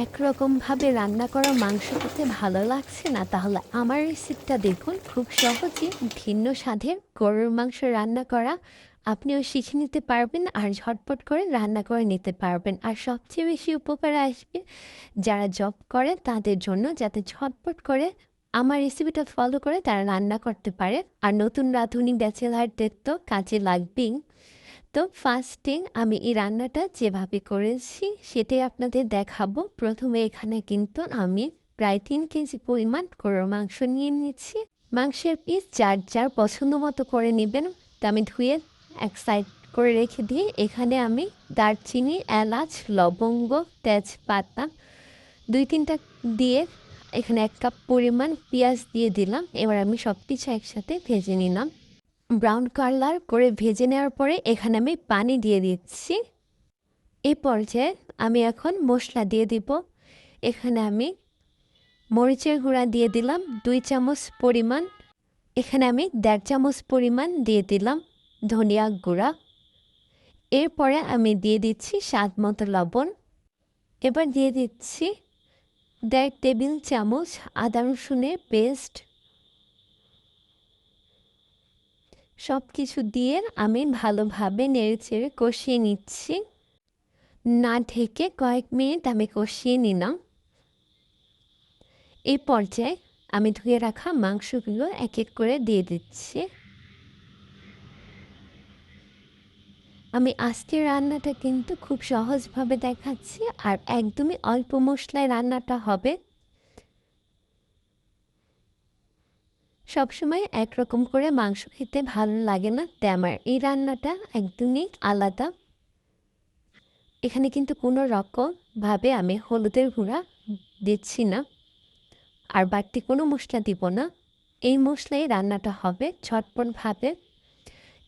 একরকমভাবে রান্না করা মাংস খেতে ভালো লাগছে না, তাহলে আমার রেসিপিটা দেখুন। খুব সহজে ভিন্ন স্বাদের গরুর মাংস রান্না করা আপনিও শিখে নিতে পারবেন আর ঝটপট করে রান্না করে নিতে পারবেন। আর সবচেয়ে বেশি উপকার আসবে যারা জব করে তাদের জন্য যাতে ঝটপট করে আমার রেসিপিটা ফলো করে তারা রান্না করতে পারে। আর নতুন রাঁধুনি ব্যাচেলারদের তো কাজে লাগবেই। তো ফার্স্টে আমি এই রান্নাটা যেভাবে করেছি সেটাই আপনাদের দেখাবো। প্রথমে এখানে কিন্তু আমি প্রায় তিন কেজি পরিমাণ গরুর মাংস নিয়ে নিচ্ছি মাংসের পিস যার যার পছন্দ মতো করে নেবেন তা আমি ধুয়ে এক সাইড করে রেখে দিয়ে এখানে আমি দারচিনি, এলাচ, লবঙ্গ, তেজপাতা দুই তিনটা দিয়ে এখানে এক কাপ পরিমাণ পেঁয়াজ দিয়ে দিলাম। এবার আমি সব কিছু একসাথে ভেজে নিলাম। ব্রাউন কালার করে ভেজে নেওয়ার পরে এখানে আমি পানি দিয়ে দিচ্ছি। এই পর্যায়ে আমি এখন মশলা দিয়ে দিব। এখানে আমি মরিচের গুঁড়া দিয়ে দিলাম দুই চামচ পরিমাণ। এখানে আমি দেড় চামচ পরিমাণ দিয়ে দিলাম ধনিয়া গুঁড়া। এরপরে আমি দিয়ে দিচ্ছি স্বাদ মতো লবণ। এবার দিয়ে দিচ্ছি দেড় টেবিল চামচ আদা রসুনের পেস্ট। সব কিছু দিয়ে আমি ভালোভাবে নেড়েচেড়ে কষিয়ে নিচ্ছি। না ঢেকে কয়েক মিনিট আমি কষিয়ে নিলাম। এই পর্যায়ে আমি ধুয়ে রাখা মাংসগুলো এক এক করে দিয়ে দিচ্ছি। আমি আজকে রান্নাটা কিন্তু খুব সহজভাবে দেখাচ্ছি আর একদমই অল্প মশলায় রান্নাটা হবে। সবসময় একরকম করে মাংস খেতে ভালো লাগে না তাই আমার। এই রান্নাটা একদমই আলাদা। এখানে কিন্তু কোনো রকমভাবে আমি হলুদের গুঁড়া দিচ্ছি না। আর বাড়তি কোনো মশলা দিব না। এই মশলাই রান্নাটা হবে ঝটপটভাবে।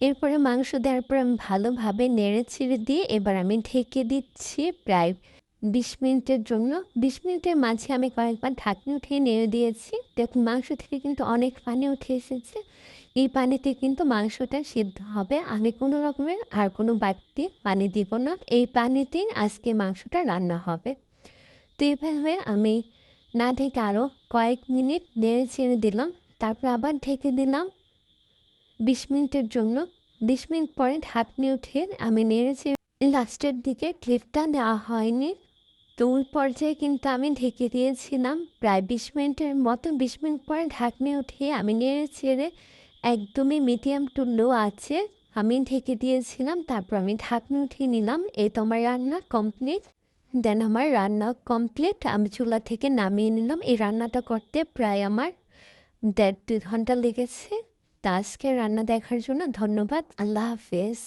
এরপরে মাংস দেওয়ার পর আমি ভালোভাবে নেড়ে ছিঁড়ে দিয়ে এবার আমি ঢেকে দিচ্ছি প্রায় বিশ মিনিটের জন্য। বিশ মিনিটের মাঝে আমি কয়েকবার ঢাকনি উঠিয়ে নেড়ে দিয়েছি। দেখুন, মাংস থেকে কিন্তু অনেক পানি উঠে এসেছে। এই পানিতে কিন্তু মাংসটা সিদ্ধ হবে। আমি কোনো রকমের আর কোনো বাড়তি পানি দিব না। এই পানিতেই আজকে মাংসটা রান্না হবে। তো এইভাবে আমি না ঢেকে আরও কয়েক মিনিট নেড়ে ছেড়ে দিলাম। তারপর আবার ঢেকে দিলাম বিশ মিনিটের জন্য। বিশ মিনিট পরে ঢাকনি উঠে আমি নেড়েছি লাস্টের দিকে ক্লিপটা দেওয়া হয়নি। তো ওই পর্যায়ে কিন্তু আমি ঢেকে দিয়েছিলাম। প্রায় বিশ মিনিটের মতো, বিশ মিনিট পরে ঢাকনি উঠিয়ে আমি নেড়ে ছেড়ে একদমই মিডিয়াম টু লো আছে আমি ঢেকে দিয়েছিলাম। তারপর আমি ঢাকনি উঠিয়ে নিলাম। এই তো আমার রান্না কমপ্লিট। দেন আমার রান্না কমপ্লিট। আমি চুলা থেকে নামিয়ে নিলাম। এই রান্নাটা করতে প্রায় আমার দেড় দুই ঘণ্টা লেগেছে। তা আজকে রান্না দেখার জন্য ধন্যবাদ। আল্লাহ হাফেজ।